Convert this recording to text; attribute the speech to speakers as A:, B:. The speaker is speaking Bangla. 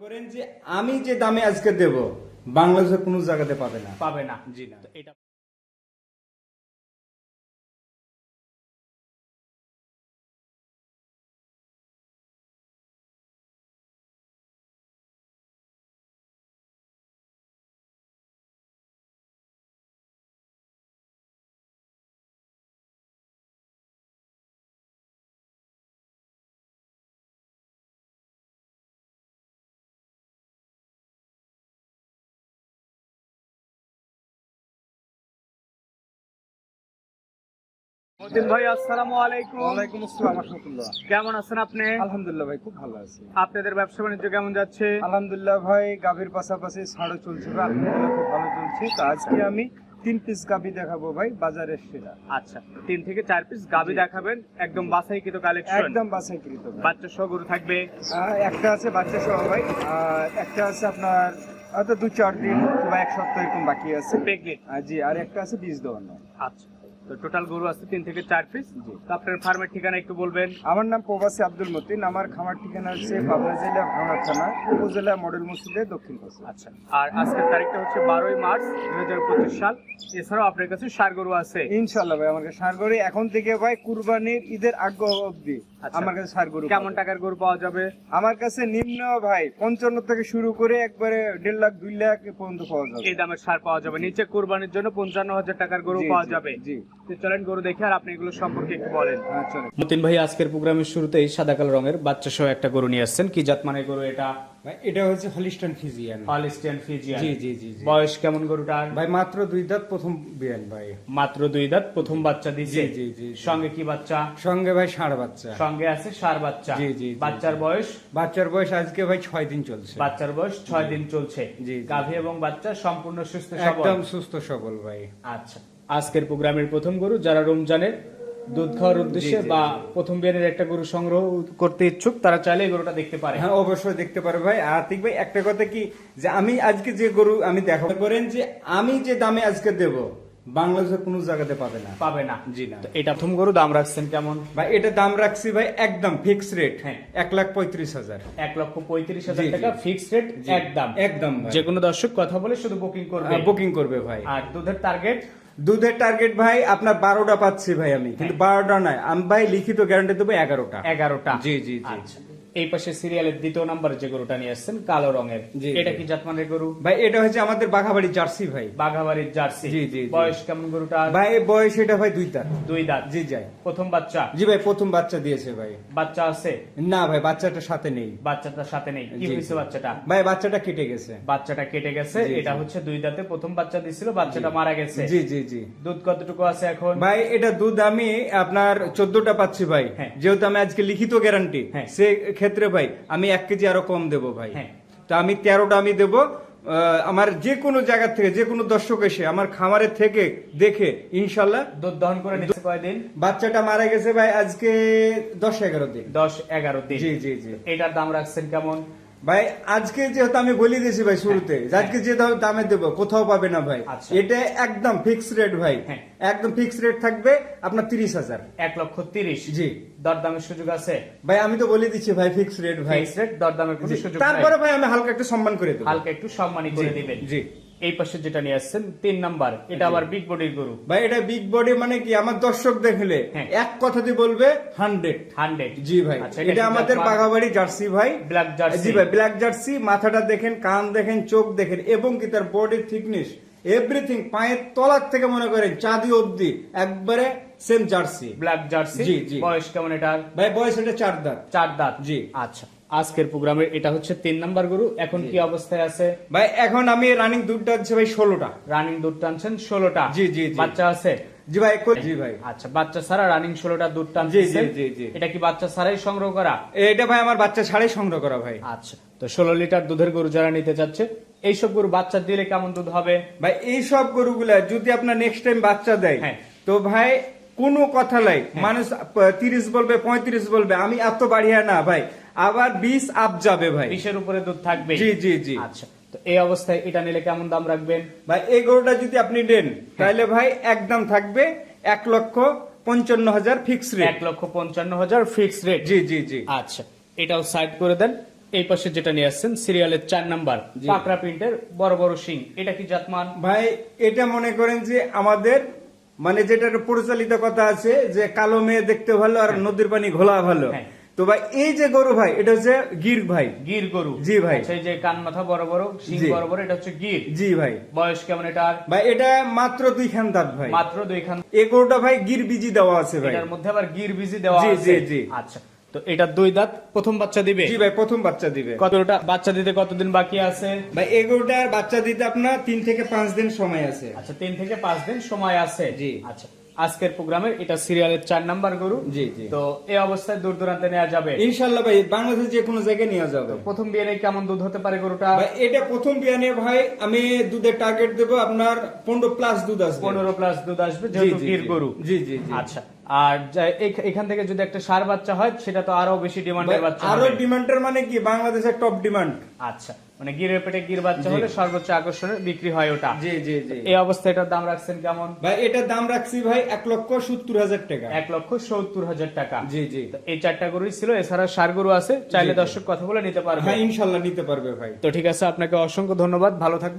A: করেন যে আমি যে দামে আজকে দেব বাংলাদেশের কোনো জায়গাতে পাবে না।
B: পাবে না।
A: জি না।
B: এটা মতিন ভাই আসসালামু আলাইকুম।
A: ওয়ালাইকুম আসসালাম রহমতুল্লাহ।
B: কেমন আছেন আপনি?
A: আলহামদুলিল্লাহ ভাই খুব ভালো আছি।
B: আপনাদের ব্যবসা বাণিজ্য কেমন যাচ্ছে?
A: আলহামদুলিল্লাহ ভাই গাভীর পাশাপাশি ছাড়ও চলছে আলহামদুলিল্লাহ খুব ভালো চলছে। তো আজকে আমি তিন পিস গাভী দেখাবো ভাই বাজারের সেরা।
B: আচ্ছা তিন থেকে চার পিস গাবি দেখাবেন একদম বাছাইকৃত কালেকশন
A: একদম বাছাইকৃত
B: বাচ্চা সহ গরু থাকবে?
A: একটা আছে বাচ্চা সহ ভাই আর একটা আছে আপনার হয়তো দু চার দিন বা এক সপ্তাহ এরকম বাকি আছে। আর জি আর একটা আছে বীজ দেওয়ানো
B: আচ্ছা। তো টোটাল গরু আছে তিন থেকে চার পিস তো আপনার ফার্মের ঠিকানা একটু বলবেন।
A: আমার নাম প্রবাসী আব্দুল মতিন। আমার খামার ঠিকানা হচ্ছে পাবনা জেলা ভাঙা থানা উপজেলা মডেল মসজিদের দক্ষিণ পাশে।
B: আচ্ছা। আর আজকের তারিখটা হচ্ছে বারোই মার্চ দুই হাজার পঁচিশ সাল। এছাড়াও আপনার কাছে সার গরু আছে।
A: ইনশাল্লাহ ভাই আমার কাছে সার গরু এখন থেকে ভাই কুরবানির ঈদের আগ্রহ অবধি
B: আচ্ছা।
A: আমার কাছে সার গরু
B: কেমন টাকার গরু পাওয়া যাবে?
A: আমার কাছে নিম্ন ভাই পঞ্চান্ন থেকে শুরু করে একবারে দেড় লাখ দুই লাখ পর্যন্ত পাওয়া যাবে।
B: এই দামের সার পাওয়া যাবে। নিচে কুরবানির জন্য পঞ্চান্ন হাজার টাকার গরু পাওয়া যাবে।
A: জি।
B: চলেন গরু দেখে আর আপনি এগুলো সম্পর্কে একটু বলেন।
A: হ্যাঁ
B: মতিন ভাই আজকের প্রোগ্রামের শুরুতেই সাদা কালো রঙের বাচ্চা সহ একটা গরু নিয়ে আসছেন। কি জাত মানে গরু এটা?
A: এটা হচ্ছে হলিস্টান ফিজিয়ান
B: হলিস্টিয়ান ফিজিয়ান
A: জি জি জি
B: বয়স কেমন গরুটার?
A: ভাই মাত্র দুই দাঁত প্রথম বিয়ান ভাই।
B: মাত্র দুই দাঁত প্রথম বাচ্চা দিছে
A: জি, জি, জি।
B: সঙ্গে কি বাচ্চা?
A: সঙ্গে ভাই ষাঁড় বাচ্চা।
B: সঙ্গে আছে সার বাচ্চা।
A: জি, জি,
B: বাচ্চার বয়স?
A: বাচ্চার বয়স আজকে ভাই ছয় দিন চলছে।
B: বাচ্চার বয়স ছয় দিন চলছে।
A: জি, জি।
B: গাভী এবং বাচ্চা সম্পূর্ণ সুস্থ সবল?
A: একদম সুস্থ সবল ভাই।
B: আচ্ছা। আজকের প্রোগ্রামের প্রথম গরু যারা রমজানের দুধ খাওয়ার উদ্দেশ্যে বা প্রথম বিয়ানের একটা গরু সংগ্রহ করতে ইচ্ছুক তারা চাইলে গরুটা দেখতে পারে।
A: হ্যাঁ অবশ্যই দেখতে পারো ভাই। আর আতিক ভাই একটা কথা কি যে আমি আজকে যে গরু আমি দেখাবো করেন যে আমি যে দামে আজকে দেব বাংলাদেশের কোনো জায়গাতে পাবে না।
B: পাবে না।
A: জি না।
B: এটা প্রথম গরু দাম রাখছেন কেমন?
A: ভাই এটা দাম রাখছি ভাই একদম ফিক্স রেট
B: হ্যাঁ।
A: এক লাখ পঁয়ত্রিশ হাজার।
B: এক লক্ষ পঁয়ত্রিশ হাজার। টাকা ফিক্সড রেট একদম।
A: একদম।
B: যে কোনো দর্শক কথা বলে শুধু বুকিং করবে।
A: বুকিং করবে ভাই।
B: আর দুধের টার্গেট
A: দুধের টার্গেট ভাই আপনার বারোটা পাচ্ছি ভাই আমি। কিন্তু বারোটা নয় আমি ভাই লিখিত গ্যারান্টি দেবো এগারোটা।
B: এগারোটা।
A: জি, জি, জি।
B: এই পাশে সিরিয়ালের দ্বিতীয় নাম্বারে যে গরুটা নিয়ে আসছেন কালো রঙের। এটা কি জাতমানের গরু?
A: ভাই এটা হচ্ছে আমাদের বাঘাবাড়ি জার্সি ভাই।
B: বাঘাবাড়ির জার্সি।
A: জি, জি।
B: বয়স কেমন গরুটা
A: ভাই বয়স এটা ভাই দুই তার।
B: দুই দাঁত।
A: জি যাই
B: প্রথম বাচ্চা?
A: জি ভাই প্রথম বাচ্চা দিয়েছে ভাই।
B: বাচ্চা আছে?
A: না ভাই বাচ্চাটা সাথে নেই।
B: বাচ্চাটার সাথে নেই। কি হয়েছে বাচ্চাটা?
A: ভাই বাচ্চাটা কেটে গেছে।
B: বাচ্চাটা কেটে গেছে। এটা হচ্ছে দুই দাঁতে প্রথম বাচ্চা দিছিল বাচ্চাটা মারা গেছে।
A: জি জি জি।
B: দুধ কতটুকু আছে এখন?
A: ভাই এটা দুধ আমি আপনার চোদ্দটা পাচ্ছি ভাই।
B: হ্যাঁ।
A: যেহেতু আমি আজকে লিখিত গ্যারান্টি
B: হ্যাঁ।
A: সে ক্ষেত্রে ভাই আমি এক কেজি আরও কম দেবো ভাই।
B: হ্যাঁ।
A: তো আমি তেরোটা আমি দেবো আহ, আমার যে কোনো জায়গা থেকে যে কোনো দর্শক এসে আমার খামারের থেকে দেখে ইনশাল্লাহ
B: দুধ দহন করে নিচ্ছে কয়দিন?
A: বাচ্চাটা মারা গেছে ভাই আজকে দশ এগারো দিন।
B: দশ এগারো দিন।
A: জি জি জি।
B: এটার দাম রাখছেন কেমন?
A: ভাই আজকে যেহেতু আমি বলি দিয়েছি ভাই শুরুতে আজকে যে দামে দেবো কোথাও পাবে না ভাই।
B: আচ্ছা।
A: এটা একদম ফিক্স রেট ভাই।
B: হ্যাঁ।
A: একদম ফিক্স রেট থাকবে আপনার তিরিশ হাজার।
B: এক লক্ষ তিরিশ।
A: জি।
B: দরদামের সুযোগ আছে?
A: ভাই আমি তো বলে দিচ্ছি ভাই ফিক্স রেট ভাই।
B: ফিক্স রেট দরদামের কোনো সুযোগ
A: তারপরে ভাই আমি হালকা একটু সম্মান করে দেবো।
B: হালকা একটু সম্মানই করে দিবেন।
A: জি।
B: এই পাশে যেটা নিয়ে আসছেন তিন নাম্বার এটা আবার বিগ বডির গরু।
A: ভাই এটা বিগ বডি মানে কি? আমার দর্শক দেখলে
B: হ্যাঁ।
A: এক কথাতে বলবে হান্ড্রেড
B: হান্ড্রেড
A: জি ভাই এটা আমাদের বাঘাবাড়ি জার্সি ভাই।
B: Black Jersey.
A: জি ভাই ব্ল্যাক জার্সি মাথাটা দেখেন কান দেখেন চোখ দেখেন এবং কি তার বডির থিকনেস এভরিথিং পায়ের তলার থেকে মনে করেন চাঁদি অবধি একবারে সেম জার্সি।
B: Black Jersey.
A: জি, জি।
B: বয়স কেমন এটার?
A: ভাই বয়স এটা চার দাঁত।
B: চার দাঁত।
A: জি।
B: আচ্ছা। আজকের প্রোগ্রামের এটা হচ্ছে তিন নাম্বার গরু। এখন কি অবস্থায় আছে?
A: ভাই এখন আমি রানিং দুধটা হচ্ছে ভাই ষোলোটা।
B: রানিং দুধ টানছেন ষোলোটা?
A: জি, জি।
B: বাচ্চা আছে?
A: জি ভাই জি ভাই।
B: আচ্ছা বাচ্চা ছাড়া রানিং ষোলোটা দুধ
A: জি, জি, জি।
B: এটা কি বাচ্চা ছাড়াই সংগ্রহ করা?
A: এটা ভাই আমার বাচ্চা ছাড়াই সংগ্রহ করা ভাই।
B: আচ্ছা তো ষোলো লিটার দুধের গরু যারা নিতে চাচ্ছে এইসব গরু বাচ্চা দিলে কেমন দুধ হবে?
A: ভাই এইসব গরুগুলা যদি আপনার নেক্সট টাইম বাচ্চা দেয়
B: হ্যাঁ।
A: তো ভাই কোনো কথা নাই। মানুষ তিরিশ বলবে পঁয়ত্রিশ বলবে আমি এত বাড়িয়া না ভাই। আবার বিশ আপ যাবে ভাই।
B: বিশের উপরে দুধ থাকবে
A: জি জি জি।
B: আচ্ছা তো এই অবস্থায় এটা নিলে কেমন দাম রাখবেন?
A: ভাই এই গরুটা যদি আপনি নেন তাহলে ভাই একদম থাকবে এক লক্ষ পঞ্চান্ন হাজার ফিক্স রেট
B: এক লক্ষ পঞ্চান্ন হাজার ফিক্স রেট
A: জি জি জি।
B: আচ্ছা এটাও সাইড করে দেন। এই পাশে যেটা নিয়ে আসছেন সিরিয়ালের চার নাম্বার পাকড়া প্রিন্টের বড় বড় শিং। এটা কি জাতমান?
A: ভাই এটা মনে করেন যে আমাদের মানে যেটা একটা পরিচালিত কথা আছে যে কালো মেয়ে দেখতে ভালো আর নদীর পানি ঘোলা ভালো।
B: হ্যাঁ।
A: তো ভাই এই যে গরু ভাই এটা হচ্ছে গির ভাই।
B: গির গরু।
A: জি ভাই।
B: আচ্ছা, এই যে কান মাথা বড় বড়
A: জি।
B: বড় বড় এটা হচ্ছে গির।
A: জি ভাই।
B: বয়স কেমন এটার
A: ভাই এটা মাত্র দুই খান দাঁত ভাই।
B: মাত্র দুই খান।
A: এই গরুটা ভাই গির বিজি দেওয়া আছে ভাই।
B: এটার মধ্যে আবার গির বিজি দেওয়া আছে।
A: জি, জি।
B: আচ্ছা তো এটা দুই দাঁত প্রথম বাচ্চা দিবে?
A: জি ভাই প্রথম বাচ্চা দিবে।
B: কতটা বাচ্চা দিতে কতদিন বাকি আছে?
A: ভাই এই গরুটার বাচ্চা দিতে আপনার তিন থেকে পাঁচ দিন সময় আছে।
B: আচ্ছা তিন থেকে পাঁচ দিন সময় আছে।
A: জি।
B: আচ্ছা আজকের প্রোগ্রামের এটা সিরিয়ালের চার নাম্বার গরু।
A: জি, জি।
B: তো এই অবস্থায় দূর দূরান্তে নেওয়া যাবে।
A: ইনশাল্লাহ ভাই বাংলাদেশের যে কোনো জায়গায় নেওয়া যাবে।
B: প্রথম বিয়ানে কেমন দুধ হতে পারে গরুটা?
A: এটা প্রথম বিয়ানে ভাই আমি দুধের টার্গেট দেবো আপনার পনেরো প্লাস দুধ আসবে।
B: পনেরো প্লাস দুধ আসবে যেহেতু গির।
A: জি জি।
B: আচ্ছা। আর এখান থেকে যদি একটা সার বাচ্চা হয় সেটা তো আরও বেশি ডিমান্ডের বাচ্চা আরও
A: ডিমান্ডের মানে কি? বাংলাদেশের টপ ডিমান্ড
B: আচ্ছা মানে গিরের পেটে গির বাচ্চা হলে সর্বোচ্চ আকর্ষণের বিক্রি হয় ওটা।
A: জি জি জি।
B: এই অবস্থায় এটার দাম রাখছেন কেমন?
A: ভাই এটার দাম রাখছি ভাই এক লক্ষ সত্তর হাজার টাকা।
B: এক লক্ষ সত্তর হাজার টাকা।
A: জি জি।
B: তো এই চারটা গরুই ছিল এছাড়া সার গরু আছে চাইলে। দর্শক কথা বলে নিতে পারবে।
A: হ্যাঁ ইনশাল্লাহ নিতে পারবে ভাই।
B: তো ঠিক আছে আপনাকে অসংখ্য ধন্যবাদ ভালো থাকবেন।